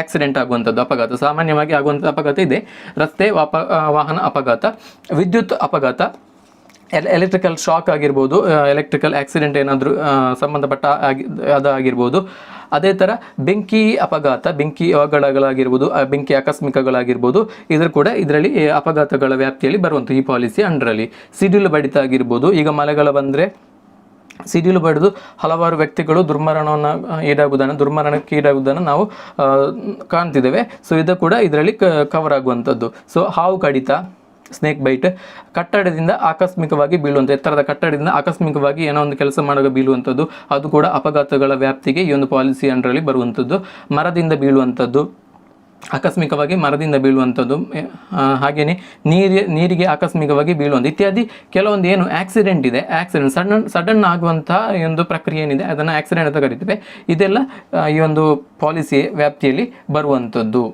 ಆಕ್ಸಿಡೆಂಟ್ ಆಗುವಂಥದ್ದು ಅಪಘಾತ. ಸಾಮಾನ್ಯವಾಗಿ ಆಗುವಂಥ ಅಪಘಾತ ಇದೆ. ರಸ್ತೆ ವಾಪ ವಾಹನ ಅಪಘಾತ. ವಿದ್ಯುತ್ ಅಪಘಾತ. ಎಲೆಕ್ಟ್ರಿಕಲ್ ಶಾಕ್ ಆಗಿರ್ಬೋದು ಎಲೆಕ್ಟ್ರಿಕಲ್ ಆಕ್ಸಿಡೆಂಟ್ ಏನಾದರೂ ಸಂಬಂಧಪಟ್ಟ ಆಗಿ, ಅದಾಗಿರ್ಬೋದು. ಅದೇ ಥರ ಬೆಂಕಿ ಅಪಘಾತ, ಬೆಂಕಿ ಅವಘಡಗಳಾಗಿರ್ಬೋದು ಬೆಂಕಿ ಆಕಸ್ಮಿಕಗಳಾಗಿರ್ಬೋದು, ಇದ್ರೂ ಕೂಡ ಇದರಲ್ಲಿ ಅಪಘಾತಗಳ ವ್ಯಾಪ್ತಿಯಲ್ಲಿ ಬರುವಂಥ ಈ ಪಾಲಿಸಿ ಅಂಡರಲ್ಲಿ ಸಿಡಿಲು ಬಡಿತ ಆಗಿರ್ಬೋದು ಈಗ ಮಳೆಗಳ ಬಂದರೆ ಸಿಡಿಲು ಬಡಿದು ಹಲವಾರು ವ್ಯಕ್ತಿಗಳು ದುರ್ಮರಣವನ್ನು ಈಡಾಗುವುದನ್ನು ದುರ್ಮರಣಕ್ಕೆ ಈಡಾಗುವುದನ್ನು ನಾವು ಕಾಣ್ತಿದ್ದೇವೆ. ಸೊ ಇದು ಕೂಡ ಇದರಲ್ಲಿ ಕವರ್ ಆಗುವಂಥದ್ದು. ಸೊ ಹಾವು ಕಡಿತ ಸ್ನೇಕ್ ಬೈಟ್, ಕಟ್ಟಡದಿಂದ ಆಕಸ್ಮಿಕವಾಗಿ ಬೀಳುವಂಥ ಎತ್ತರದ ಕಟ್ಟಡದಿಂದ ಆಕಸ್ಮಿಕವಾಗಿ ಏನೋ ಒಂದು ಕೆಲಸ ಮಾಡುವಾಗ ಬೀಳುವಂಥದ್ದು, ಅದು ಕೂಡ ಅಪಘಾತಗಳ ವ್ಯಾಪ್ತಿಗೆ ಈ ಒಂದು ಪಾಲಿಸಿ ಅಂಡರಲ್ಲಿ ಬರುವಂಥದ್ದು. ಮರದಿಂದ ಬೀಳುವಂಥದ್ದು, ಆಕಸ್ಮಿಕವಾಗಿ ಮರದಿಂದ ಬೀಳುವಂಥದ್ದು ಹಾಗೆಯೇ ನೀರಿ, ನೀರಿಗೆ ಆಕಸ್ಮಿಕವಾಗಿ ಬೀಳುವಂಥ ಇತ್ಯಾದಿ. ಕೆಲವೊಂದು ಏನು ಆಕ್ಸಿಡೆಂಟ್ ಇದೆ, ಆಕ್ಸಿಡೆಂಟ್ ಸಡನ್ ಸಡನ್ ಆಗುವಂಥ ಒಂದು ಪ್ರಕ್ರಿಯೆ ಏನಿದೆ, ಅದನ್ನು ಆಕ್ಸಿಡೆಂಟ್ ಅಂತ ಕರಿತೇವೆ. ಇದೆಲ್ಲ ಈ ಒಂದು ಪಾಲಿಸಿ ವ್ಯಾಪ್ತಿಯಲ್ಲಿ ಬರುವಂಥದ್ದು.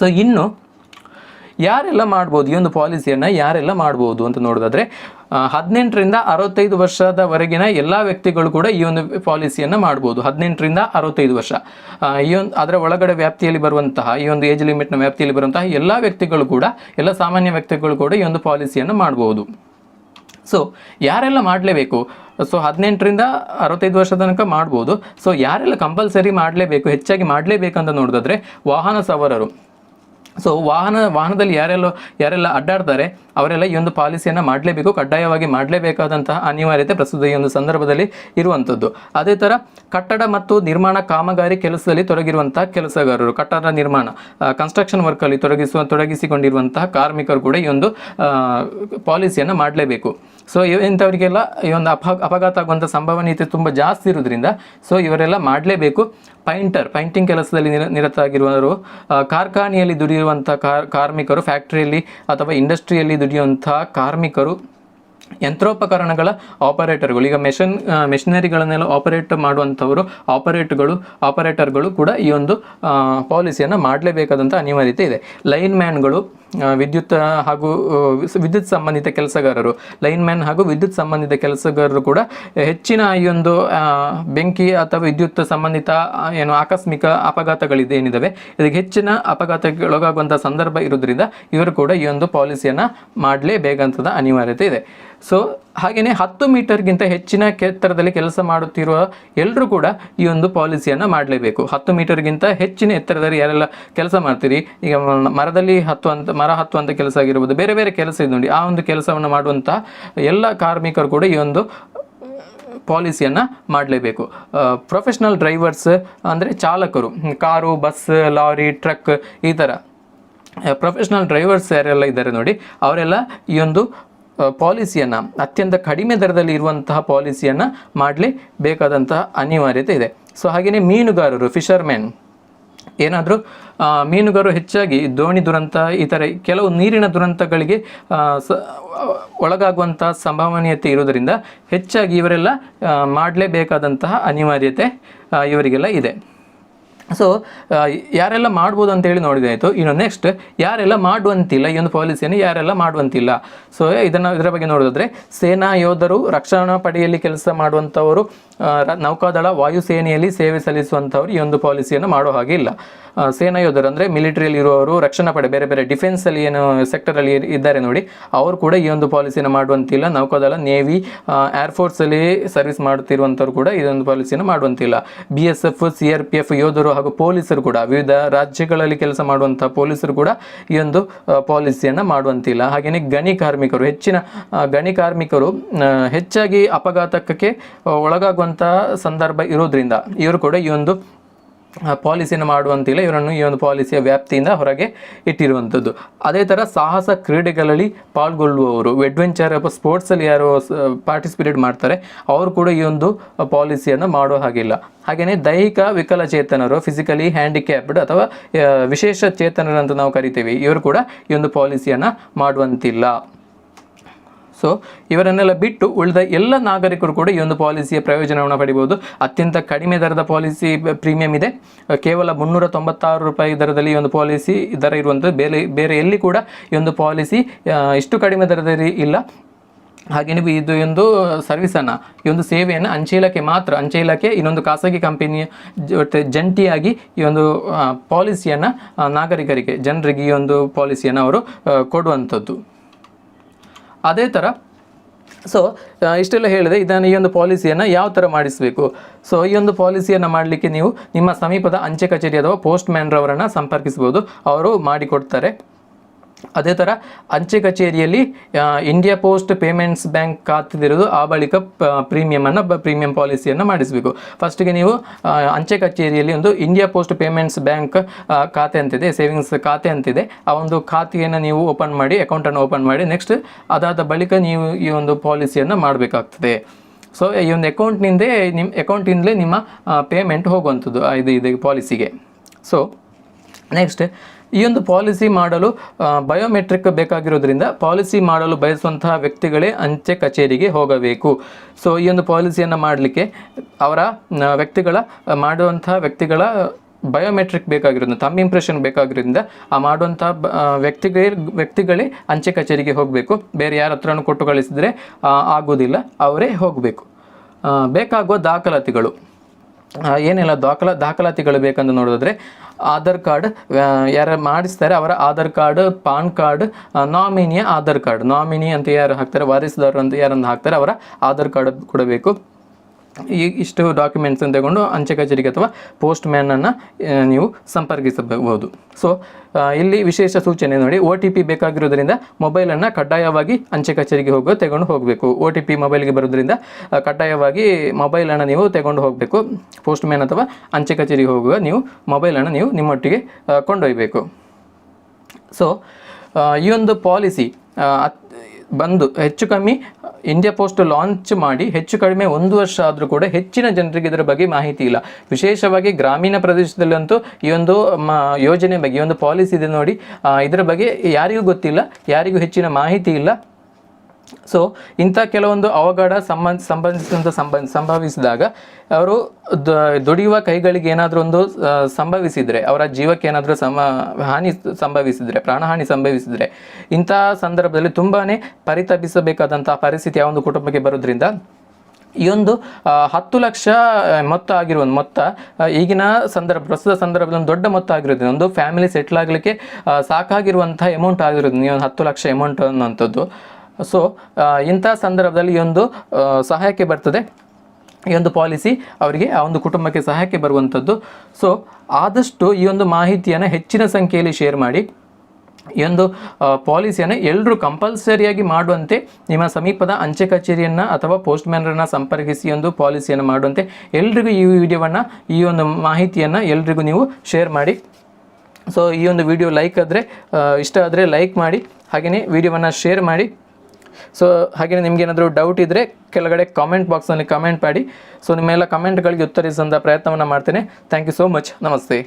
ಸೊ, ಇನ್ನು ಯಾರೆಲ್ಲ ಮಾಡ್ಬೋದು? ಈ ಒಂದು ಪಾಲಿಸಿಯನ್ನು ಯಾರೆಲ್ಲ ಮಾಡ್ಬೋದು ಅಂತ ನೋಡೋದಾದ್ರೆ ಹದಿನೆಂಟರಿಂದ ಅರವತ್ತೈದು ವರ್ಷದವರೆಗಿನ ಎಲ್ಲ ವ್ಯಕ್ತಿಗಳು ಕೂಡ ಈ ಒಂದು ಪಾಲಿಸಿಯನ್ನು ಮಾಡ್ಬೋದು. ಹದಿನೆಂಟರಿಂದ ಅರವತ್ತೈದು ವರ್ಷ. ಈ ಒಂದು, ಅದರ ಒಳಗಡೆ ವ್ಯಾಪ್ತಿಯಲ್ಲಿ ಬರುವಂತಹ, ಈ ಒಂದು ಏಜ್ ಲಿಮಿಟ್ನ ವ್ಯಾಪ್ತಿಯಲ್ಲಿ ಬರುವಂತಹ ಎಲ್ಲ ವ್ಯಕ್ತಿಗಳು ಕೂಡ, ಎಲ್ಲ ಸಾಮಾನ್ಯ ವ್ಯಕ್ತಿಗಳು ಕೂಡ ಈ ಒಂದು ಪಾಲಿಸಿಯನ್ನು ಮಾಡ್ಬೋದು. ಸೊ ಯಾರೆಲ್ಲ ಮಾಡಲೇಬೇಕು? ಸೊ ಹದಿನೆಂಟರಿಂದ ಅರವತ್ತೈದು ವರ್ಷ ತನಕ ಮಾಡ್ಬೋದು. ಸೊ ಯಾರೆಲ್ಲ ಕಂಪಲ್ಸರಿ ಮಾಡಲೇಬೇಕು, ಹೆಚ್ಚಾಗಿ ಮಾಡಲೇಬೇಕಂತ ನೋಡಿದ್ರೆ ವಾಹನ ಸವಾರರು. ಸೊ ವಾಹನ, ವಾಹನದಲ್ಲಿ ಯಾರೆಲ್ಲ ಯಾರೆಲ್ಲ ಅಡ್ಡಾಡ್ತಾರೆ, ಅವರೆಲ್ಲ ಈ ಒಂದು ಪಾಲಿಸಿಯನ್ನು ಮಾಡಲೇಬೇಕು, ಕಡ್ಡಾಯವಾಗಿ ಮಾಡಲೇಬೇಕಾದಂತಹ ಅನಿವಾರ್ಯತೆ ಪ್ರಸ್ತುತ ಈ ಒಂದು ಸಂದರ್ಭದಲ್ಲಿ ಇರುವಂಥದ್ದು ಅದೇ ಥರ ಕಟ್ಟಡ ಮತ್ತು ನಿರ್ಮಾಣ ಕಾಮಗಾರಿ ಕೆಲಸದಲ್ಲಿ ತೊಡಗಿರುವಂತಹ ಕೆಲಸಗಾರರು, ಕಟ್ಟಡ ನಿರ್ಮಾಣ ಕನ್ಸ್ಟ್ರಕ್ಷನ್ ವರ್ಕಲ್ಲಿ ತೊಡಗಿಸುವ, ತೊಡಗಿಸಿಕೊಂಡಿರುವಂತಹ ಕಾರ್ಮಿಕರು ಕೂಡ ಈ ಒಂದು ಪಾಲಿಸಿಯನ್ನು ಮಾಡಲೇಬೇಕು. ಸೊ ಇಂಥವರಿಗೆಲ್ಲ ಈ ಒಂದು ಅಪ ಅಪಘಾತ ಆಗುವಂಥ ಸಂಭವನೀಯತೆ ತುಂಬ ಜಾಸ್ತಿ ಇರೋದ್ರಿಂದ ಸೊ ಇವರೆಲ್ಲ ಮಾಡಲೇಬೇಕು. ಪೈಂಟರ್, ಪೈಂಟಿಂಗ್ ಕೆಲಸದಲ್ಲಿ ನಿರ ನಿರತಾಗಿರುವವರು ಕಾರ್ಖಾನೆಯಲ್ಲಿ ದುಡಿಯುವಂಥ ಕಾರ್, ಕಾರ್ಮಿಕರು, ಫ್ಯಾಕ್ಟ್ರಿಯಲ್ಲಿ ಅಥವಾ ಇಂಡಸ್ಟ್ರಿಯಲ್ಲಿ ದುಡಿಯುವಂಥ ಕಾರ್ಮಿಕರು, ಯಂತ್ರೋಪಕರಣಗಳ ಆಪರೇಟರ್ಗಳು. ಈಗ ಮೆಷನ್ ಮೆಷಿನರಿಗಳನ್ನೆಲ್ಲ ಆಪರೇಟ್ ಮಾಡುವಂಥವರು, ಆಪರೇಟ್ಗಳು, ಆಪರೇಟರ್ಗಳು ಕೂಡ ಈ ಒಂದು ಪಾಲಿಸಿಯನ್ನು ಮಾಡಲೇಬೇಕಾದಂಥ ಅನಿವಾರ್ಯತೆ ಇದೆ. ಲೈನ್ ಮ್ಯಾನ್ಗಳು ವಿದ್ಯುತ್ ಹಾಗೂ ವಿದ್ಯುತ್ ಸಂಬಂಧಿತ ಕೆಲಸಗಾರರು, ಲೈನ್ ಮ್ಯಾನ್ ಹಾಗೂ ವಿದ್ಯುತ್ ಸಂಬಂಧಿತ ಕೆಲಸಗಾರರು ಕೂಡ ಹೆಚ್ಚಿನ ಈ ಒಂದು ಬೆಂಕಿ ಅಥವಾ ವಿದ್ಯುತ್ ಸಂಬಂಧಿತ ಏನು ಆಕಸ್ಮಿಕ ಅಪಘಾತಗಳಿದೆ ಏನಿದ್ದಾವೆ ಇದಕ್ಕೆ ಹೆಚ್ಚಿನ ಅಪಘಾತಕ್ಕೊಳಗಾಗುವಂಥ ಸಂದರ್ಭ ಇರೋದ್ರಿಂದ ಇವರು ಕೂಡ ಈ ಒಂದು ಪಾಲಿಸಿಯನ್ನು ಮಾಡಲೇಬೇಕಂತದ ಅನಿವಾರ್ಯತೆ ಇದೆ. ಸೊ ಹಾಗೆಯೇ ಹತ್ತು ಮೀಟರ್ಗಿಂತ ಹೆಚ್ಚಿನ ಎತ್ತರದಲ್ಲಿ ಕೆಲಸ ಮಾಡುತ್ತಿರುವ ಎಲ್ಲರೂ ಕೂಡ ಈ ಒಂದು ಪಾಲಿಸಿಯನ್ನು ಮಾಡಲೇಬೇಕು. ಹತ್ತು ಮೀಟರ್ಗಿಂತ ಹೆಚ್ಚಿನ ಎತ್ತರದಲ್ಲಿ ಯಾರೆಲ್ಲ ಕೆಲಸ ಮಾಡ್ತೀರಿ? ಈಗ ಮರದಲ್ಲಿ ಹತ್ತುವಂಥ ಮರ ಹತ್ತುವಂಥ ಕೆಲಸ ಆಗಿರ್ಬೋದು, ಬೇರೆ ಬೇರೆ ಕೆಲಸ ಇದೆ ನೋಡಿ. ಆ ಒಂದು ಕೆಲಸವನ್ನು ಮಾಡುವಂಥ ಎಲ್ಲ ಕಾರ್ಮಿಕರು ಕೂಡ ಈ ಒಂದು ಪಾಲಿಸಿಯನ್ನು ಮಾಡಲೇಬೇಕು. ಪ್ರೊಫೆಷ್ನಲ್ ಡ್ರೈವರ್ಸ್ ಅಂದರೆ ಚಾಲಕರು, ಕಾರು ಬಸ್ ಲಾರಿ ಟ್ರಕ್ ಈ ಥರ ಪ್ರೊಫೆಷ್ನಲ್ ಡ್ರೈವರ್ಸ್ ಯಾರೆಲ್ಲ ಇದ್ದಾರೆ ನೋಡಿ, ಅವರೆಲ್ಲ ಈ ಒಂದು ಪಾಲಿಸಿಯನ್ನು, ಅತ್ಯಂತ ಕಡಿಮೆ ದರದಲ್ಲಿ ಇರುವಂತಹ ಪಾಲಿಸಿಯನ್ನು ಮಾಡಲೇಬೇಕಾದಂತಹ ಅನಿವಾರ್ಯತೆ ಇದೆ. ಸೊ ಹಾಗೆಯೇ ಮೀನುಗಾರರು ಫಿಶರ್ಮೆನ್ ಏನಾದರೂ ಮೀನುಗಾರರು ಹೆಚ್ಚಾಗಿ ದೋಣಿ ದುರಂತ, ಈ ಥರ ಕೆಲವು ನೀರಿನ ದುರಂತಗಳಿಗೆ ಸ ಒಳಗಾಗುವಂಥ ಸಂಭವನೀಯತೆ ಇರುವುದರಿಂದ ಹೆಚ್ಚಾಗಿ ಇವರೆಲ್ಲ ಮಾಡಲೇಬೇಕಾದಂತಹ ಅನಿವಾರ್ಯತೆ ಇವರಿಗೆಲ್ಲ ಇದೆ. ಸೊ ಯಾರೆಲ್ಲ ಮಾಡ್ಬೋದು ಅಂತ ಹೇಳಿ ನೋಡಿದಾಯಿತು. ಇನ್ನು ನೆಕ್ಸ್ಟ್ ಯಾರೆಲ್ಲ ಮಾಡುವಂತಿಲ್ಲ, ಈ ಒಂದು ಪಾಲಿಸಿಯನ್ನು ಯಾರೆಲ್ಲ ಮಾಡುವಂತಿಲ್ಲ. ಸೊ ಇದನ್ನು ಇದರ ಬಗ್ಗೆ ನೋಡಿದ್ರೆ ಸೇನಾ ಯೋಧರು ರಕ್ಷಣಾ ಪಡೆಯಲ್ಲಿ ಕೆಲಸ ಮಾಡುವಂಥವರು ನೌಕಾದಳ ವಾಯುಸೇನೆಯಲ್ಲಿ ಸೇವೆ ಸಲ್ಲಿಸುವಂಥವ್ರು ಈ ಒಂದು ಪಾಲಿಸಿಯನ್ನು ಮಾಡೋ ಹಾಗೆ ಇಲ್ಲ. ಸೇನಾ ಯೋಧರು ಅಂದರೆ ಮಿಲಿಟರಿಯಲ್ಲಿ ಇರುವವರು, ರಕ್ಷಣಾ ಪಡೆ, ಬೇರೆ ಬೇರೆ ಡಿಫೆನ್ಸಲ್ಲಿ ಏನು ಸೆಕ್ಟರಲ್ಲಿ ಇದ್ದಾರೆ ನೋಡಿ, ಅವರು ಕೂಡ ಈ ಒಂದು ಪಾಲಿಸಿಯನ್ನು ಮಾಡುವಂತಿಲ್ಲ. ನೌಕಾದಳ ನೇವಿ ಏರ್ಫೋರ್ಸಲ್ಲಿ ಸರ್ವಿಸ್ ಮಾಡುತ್ತಿರುವಂಥವ್ರು ಕೂಡ ಇದೊಂದು ಪಾಲಿಸಿಯನ್ನು ಮಾಡುವಂತಿಲ್ಲ. B S F C R P F ಯೋಧರು ಹಾಗೂ ಪೊಲೀಸರು ಕೂಡ, ವಿವಿಧ ರಾಜ್ಯಗಳಲ್ಲಿ ಕೆಲಸ ಮಾಡುವಂತಹ ಪೊಲೀಸರು ಕೂಡ ಈ ಒಂದು ಪಾಲಿಸಿಯನ್ನು ಮಾಡುವಂತಿಲ್ಲ. ಹಾಗೆಯೇ ಗಣಿ ಕಾರ್ಮಿಕರು, ಹೆಚ್ಚಿನ ಗಣಿ ಕಾರ್ಮಿಕರು ಹೆಚ್ಚಾಗಿ ಅಪಘಾತಕ್ಕೆ ಒಳಗಾಗುವಂತಹ ಸಂದರ್ಭ ಇರೋದ್ರಿಂದ ಇವರು ಕೂಡ ಈ ಒಂದು ಪಾಲಿಸಿಯನ್ನು ಮಾಡುವಂತಿಲ್ಲ. ಇವರನ್ನು ಈ ಒಂದು ಪಾಲಿಸಿಯ ವ್ಯಾಪ್ತಿಯಿಂದ ಹೊರಗೆ ಇಟ್ಟಿರುವಂಥದ್ದು ಅದೇ ಥರ ಸಾಹಸ ಕ್ರೀಡೆಗಳಲ್ಲಿ ಪಾಲ್ಗೊಳ್ಳುವವರು ಅಡ್ವೆಂಚರ್ ಅಥವಾ ಸ್ಪೋರ್ಟ್ಸಲ್ಲಿ ಯಾರು ಪಾರ್ಟಿಸಿಪೇಟ್ ಮಾಡ್ತಾರೆ. ಅವರು ಕೂಡ ಈ ಒಂದು ಪಾಲಿಸಿಯನ್ನು ಮಾಡೋ ಹಾಗಿಲ್ಲ. ಹಾಗೆಯೇ ದೈಹಿಕ ವಿಕಲಚೇತನರು ಫಿಸಿಕಲಿ ಹ್ಯಾಂಡಿಕ್ಯಾಪ್ಡ್ ಅಥವಾ ವಿಶೇಷ ಚೇತನರು ಅಂತ ನಾವು ಕರಿತೀವಿ. ಇವರು ಕೂಡ ಈ ಒಂದು ಪಾಲಿಸಿಯನ್ನು ಮಾಡುವಂತಿಲ್ಲ. ಸೊ ಇವರನ್ನೆಲ್ಲ ಬಿಟ್ಟು ಉಳಿದ ಎಲ್ಲ ನಾಗರಿಕರು ಕೂಡ ಈ ಒಂದು ಪಾಲಿಸಿಯ ಪ್ರಯೋಜನವನ್ನು ಪಡಿಬೋದು. ಅತ್ಯಂತ ಕಡಿಮೆ ದರದ ಪಾಲಿಸಿ ಪ್ರೀಮಿಯಂ ಇದೆ. ಕೇವಲ ಮುನ್ನೂರ ತೊಂಬತ್ತಾರು ರೂಪಾಯಿ ದರದಲ್ಲಿ ಈ ಒಂದು ಪಾಲಿಸಿ ದರ ಇರುವಂಥದ್ದು. ಬೇರೆ ಬೇರೆ ಎಲ್ಲಿ ಕೂಡ ಈ ಒಂದು ಪಾಲಿಸಿ ಇಷ್ಟು ಕಡಿಮೆ ದರದಲ್ಲಿ ಇಲ್ಲ. ಹಾಗೆ ನೀವು ಇದು ಒಂದು ಸರ್ವಿಸನ್ನು, ಈ ಒಂದು ಸೇವೆಯನ್ನು ಅಂಚೆ ಇಲಾಖೆ ಮಾತ್ರ, ಅಂಚೆ ಇಲಾಖೆ ಇನ್ನೊಂದು ಖಾಸಗಿ ಕಂಪನಿಯ ಜೊತೆ ಜಂಟಿಯಾಗಿ ಈ ಒಂದು ಪಾಲಿಸಿಯನ್ನು ನಾಗರಿಕರಿಗೆ, ಜನರಿಗೆ ಈ ಒಂದು ಪಾಲಿಸಿಯನ್ನು ಅವರು ಕೊಡುವಂಥದ್ದು. ಅದೇ ಥರ ಸೊ ಇಷ್ಟೆಲ್ಲ ಹೇಳಿದೆ. ಇದನ್ನು ಈ ಒಂದು ಪಾಲಿಸಿಯನ್ನು ಯಾವ ಥರ ಮಾಡಿಸಬೇಕು? ಸೊ ಈ ಒಂದು ಪಾಲಿಸಿಯನ್ನು ಮಾಡಲಿಕ್ಕೆ ನೀವು ನಿಮ್ಮ ಸಮೀಪದ ಅಂಚೆ ಕಚೇರಿ ಅಥವಾ ಪೋಸ್ಟ್ ಮ್ಯಾನ್ರವರನ್ನು ಸಂಪರ್ಕಿಸ್ಬೋದು ಅವರು ಮಾಡಿಕೊಡ್ತಾರೆ. ಅದೇ ಥರ ಅಂಚೆ ಕಚೇರಿಯಲ್ಲಿ ಇಂಡಿಯಾ ಪೋಸ್ಟ್ ಪೇಮೆಂಟ್ಸ್ ಬ್ಯಾಂಕ್ ಖಾತೆದಿರೋದು ಆ ಬಳಿಕ ಪ್ರೀಮಿಯಮನ್ನು ಪ್ರೀಮಿಯಂ ಪಾಲಿಸಿಯನ್ನು ಮಾಡಿಸಬೇಕು. ಫಸ್ಟಿಗೆ ನೀವು ಅಂಚೆ ಕಚೇರಿಯಲ್ಲಿ ಒಂದು ಇಂಡಿಯಾ ಪೋಸ್ಟ್ ಪೇಮೆಂಟ್ಸ್ ಬ್ಯಾಂಕ್ ಖಾತೆ ಅಂತಿದೆ ಸೇವಿಂಗ್ಸ್ ಖಾತೆ ಅಂತಿದೆ. ಆ ಒಂದು ಖಾತೆಯನ್ನು ನೀವು ಓಪನ್ ಮಾಡಿ ಅಕೌಂಟನ್ನು ಓಪನ್ ಮಾಡಿ ನೆಕ್ಸ್ಟ್ ಅದಾದ ಬಳಿಕ ನೀವು ಈ ಒಂದು ಪಾಲಿಸಿಯನ್ನು ಮಾಡಬೇಕಾಗ್ತದೆ. ಸೊ ಈ ಒಂದು ಅಕೌಂಟ್ನಿಂದೇ ನಿಮ್ಮ ಅಕೌಂಟಿಂದಲೇ ನಿಮ್ಮ ಪೇಮೆಂಟ್ ಹೋಗುವಂಥದ್ದು ಇದು ಇದು ಪಾಲಿಸಿಗೆ ಸೊ ನೆಕ್ಸ್ಟ್ ಈ ಒಂದು ಪಾಲಿಸಿ ಮಾಡಲು ಬಯೋಮೆಟ್ರಿಕ್ ಬೇಕಾಗಿರೋದ್ರಿಂದ ಪಾಲಿಸಿ ಮಾಡಲು ಬಯಸುವಂತಹ ವ್ಯಕ್ತಿಗಳೇ ಅಂಚೆ ಕಚೇರಿಗೆ ಹೋಗಬೇಕು. ಸೊ ಈ ಒಂದು ಪಾಲಿಸಿಯನ್ನು ಮಾಡಲಿಕ್ಕೆ ಅವರ ವ್ಯಕ್ತಿಗಳ ಮಾಡುವಂತಹ ವ್ಯಕ್ತಿಗಳ ಬಯೋಮೆಟ್ರಿಕ್ ಬೇಕಾಗಿರೋದ್ರಿಂದ ತಮ್ಮ ಇಂಪ್ರೆಷನ್ ಬೇಕಾಗಿರೋದ್ರಿಂದ ಆ ಮಾಡುವಂಥ ವ್ಯಕ್ತಿಗಳೇ ವ್ಯಕ್ತಿಗಳೇ ಅಂಚೆ ಕಚೇರಿಗೆ ಹೋಗಬೇಕು. ಬೇರೆ ಯಾರ ಹತ್ರನೂ ಕೊಟ್ಟು ಕಳಿಸಿದರೆ ಆಗೋದಿಲ್ಲ ಅವರೇ ಹೋಗಬೇಕು. ಬೇಕಾಗುವ ದಾಖಲಾತಿಗಳು. ಏನೆಲ್ಲ, ದಾಖಲಾ, ದಾಖಲಾತಿಗಳು ಬೇಕಂತ ನೋಡಿದ್ರೆ ಆಧಾರ್ ಕಾರ್ಡ್ ಯಾರು ಮಾಡಿಸ್ತಾರೆ ಅವರ ಆಧಾರ್ ಕಾರ್ಡ್, ಪಾನ್ ಕಾರ್ಡ್ ನಾಮಿನಿಯ ಆಧಾರ್ ಕಾರ್ಡ್. ನಾಮಿನಿ ಅಂತ ಯಾರು ಹಾಕ್ತಾರೆ ವಾರಿಸಿದವರು ಅಂತ ಯಾರನ್ನು ಹಾಕ್ತಾರೆ ಅವರ ಆಧಾರ್ ಕಾರ್ಡ್ ಕೊಡಬೇಕು ಈ ಇಷ್ಟು ಡಾಕ್ಯುಮೆಂಟ್ಸನ್ನು ತಗೊಂಡು ಅಂಚೆ ಕಚೇರಿಗೆ ಅಥವಾ ಪೋಸ್ಟ್ ಮ್ಯಾನನ್ನು ನೀವು ಸಂಪರ್ಕಿಸಬಹುದು. ಸೊ ಇಲ್ಲಿ ವಿಶೇಷ ಸೂಚನೆ ನೋಡಿ ಒ ಟಿ ಪಿ ಬೇಕಾಗಿರೋದ್ರಿಂದ ಮೊಬೈಲನ್ನು ಕಡ್ಡಾಯವಾಗಿ ಅಂಚೆ ಕಚೇರಿಗೆ ಹೋಗೋ, ತಗೊಂಡು ಹೋಗಬೇಕು. ಒ ಟಿ ಪಿ ಮೊಬೈಲ್ಗೆ ಬರೋದ್ರಿಂದ ಕಡ್ಡಾಯವಾಗಿ ಮೊಬೈಲನ್ನು ನೀವು ತಗೊಂಡು ಹೋಗಬೇಕು. ಪೋಸ್ಟ್ ಮ್ಯಾನ್ ಅಥವಾ ಅಂಚೆ ಕಚೇರಿಗೆ ಹೋಗುವ ನೀವು ಮೊಬೈಲನ್ನು ನೀವು ನಿಮ್ಮೊಟ್ಟಿಗೆ ಕೊಂಡೊಯ್ಯಬೇಕು ಸೊ ಈ ಒಂದು ಪಾಲಿಸಿ ಬಂದು, ಹೆಚ್ಚು ಕಮ್ಮಿ ಇಂಡಿಯಾ ಪೋಸ್ಟ್ ಲಾಂಚ್ ಮಾಡಿ ಹೆಚ್ಚು ಕಡಿಮೆ ಒಂದು ವರ್ಷ ಆದರೂ ಕೂಡ ಹೆಚ್ಚಿನ ಜನರಿಗೆ ಇದರ ಬಗ್ಗೆ ಮಾಹಿತಿ ಇಲ್ಲ. ವಿಶೇಷವಾಗಿ ಗ್ರಾಮೀಣ ಪ್ರದೇಶದಲ್ಲಂತೂ ಈ ಒಂದು ಯೋಜನೆ ಬಗ್ಗೆ, ಈ ಒಂದು ಪಾಲಿಸಿ ಇದೆ ನೋಡಿ. ಇದರ ಬಗ್ಗೆ ಯಾರಿಗೂ ಗೊತ್ತಿಲ್ಲ, ಯಾರಿಗೂ ಹೆಚ್ಚಿನ ಮಾಹಿತಿ ಇಲ್ಲ. ಸೊ ಇಂಥ ಕೆಲವೊಂದು ಅವಘಡ ಸಂಬಂಧ ಸಂಬಂಧಿಸಿದಂಥ ಸಂಬಂಧ ಸಂಭವಿಸಿದಾಗ ಅವರು ದುಡಿಯುವ ಕೈಗಳಿಗೆ ಏನಾದರೂ ಒಂದು ಸಂಭವಿಸಿದರೆ, ಅವರ ಜೀವಕ್ಕೆ ಏನಾದರೂ ಸಮ ಹಾನಿ ಸಂಭವಿಸಿದರೆ, ಪ್ರಾಣಹಾನಿ ಸಂಭವಿಸಿದರೆ, ಇಂಥ ಸಂದರ್ಭದಲ್ಲಿ ತುಂಬಾ ಪರಿತಪಿಸಬೇಕಾದಂಥ ಪರಿಸ್ಥಿತಿ ಆ ಒಂದು ಕುಟುಂಬಕ್ಕೆ ಬರೋದ್ರಿಂದ ಈ ಒಂದು ಹತ್ತು ಲಕ್ಷ ಮೊತ್ತ ಆಗಿರುವ ಮೊತ್ತ ಈಗಿನ ಸಂದರ್ಭ ಪ್ರಸ್ತುತ ಸಂದರ್ಭದಲ್ಲಿ ಒಂದು ದೊಡ್ಡ ಮೊತ್ತ ಆಗಿರೋದ್ರಿಂದ, ಒಂದು ಫ್ಯಾಮಿಲಿ ಸೆಟ್ಲ್ ಆಗಲಿಕ್ಕೆ ಸಾಕಾಗಿರುವಂಥ ಅಮೌಂಟ್ ಆಗಿರೋದು ನೀವು ಒಂದು ಹತ್ತು ಲಕ್ಷ ಅಮೌಂಟ್ ಅನ್ನುವಂಥದ್ದು. ಸೊ ಇಂಥ ಸಂದರ್ಭದಲ್ಲಿ ಈ ಒಂದು ಸಹಾಯಕ್ಕೆ ಬರ್ತದೆ. ಈ ಒಂದು ಪಾಲಿಸಿ ಅವರಿಗೆ, ಆ ಒಂದು ಕುಟುಂಬಕ್ಕೆ ಸಹಾಯಕ್ಕೆ ಬರುವಂಥದ್ದು. ಸೊ ಆದಷ್ಟು ಈ ಒಂದು ಮಾಹಿತಿಯನ್ನು ಹೆಚ್ಚಿನ ಸಂಖ್ಯೆಯಲ್ಲಿ ಶೇರ್ ಮಾಡಿ, ಈ ಒಂದು ಪಾಲಿಸಿಯನ್ನು ಎಲ್ಲರೂ ಕಂಪಲ್ಸರಿಯಾಗಿ ಮಾಡುವಂತೆ, ನಿಮ್ಮ ಸಮೀಪದ ಅಂಚೆ ಕಚೇರಿಯನ್ನು ಅಥವಾ ಪೋಸ್ಟ್ ಮ್ಯಾನರನ್ನು ಸಂಪರ್ಕಿಸಿ ಒಂದು ಪಾಲಿಸಿಯನ್ನು ಮಾಡುವಂತೆ ಎಲ್ರಿಗೂ ಈ ವಿಡಿಯೋವನ್ನು, ಈ ಒಂದು ಮಾಹಿತಿಯನ್ನು ಎಲ್ರಿಗೂ ನೀವು ಶೇರ್ ಮಾಡಿ. ಸೊ ಈ ಒಂದು ವಿಡಿಯೋ ಲೈಕ್ ಆದರೆ ಇಷ್ಟ ಆದರೆ ಲೈಕ್ ಮಾಡಿ ಹಾಗೆಯೇ ವಿಡಿಯೋವನ್ನು ಶೇರ್ ಮಾಡಿ. ಸೊ ಹಾಗೆ ನಿಮ್ಗೆ ಏನಾದರೂ ಡೌಟ್ ಇದ್ದರೆ ಕೆಳಗಡೆ ಕಾಮೆಂಟ್ ಬಾಕ್ಸಲ್ಲಿ ಕಮೆಂಟ್ ಮಾಡಿ. ಸೊ ನಿಮ್ಮೆಲ್ಲ ಕಮೆಂಟ್ಗಳಿಗೆ ಉತ್ತರಿಸುವಂಥ ಪ್ರಯತ್ನವನ್ನು ಮಾಡ್ತೇನೆ. ಥ್ಯಾಂಕ್ ಯು ಸೋ ಮಚ್ ನಮಸ್ತೆ.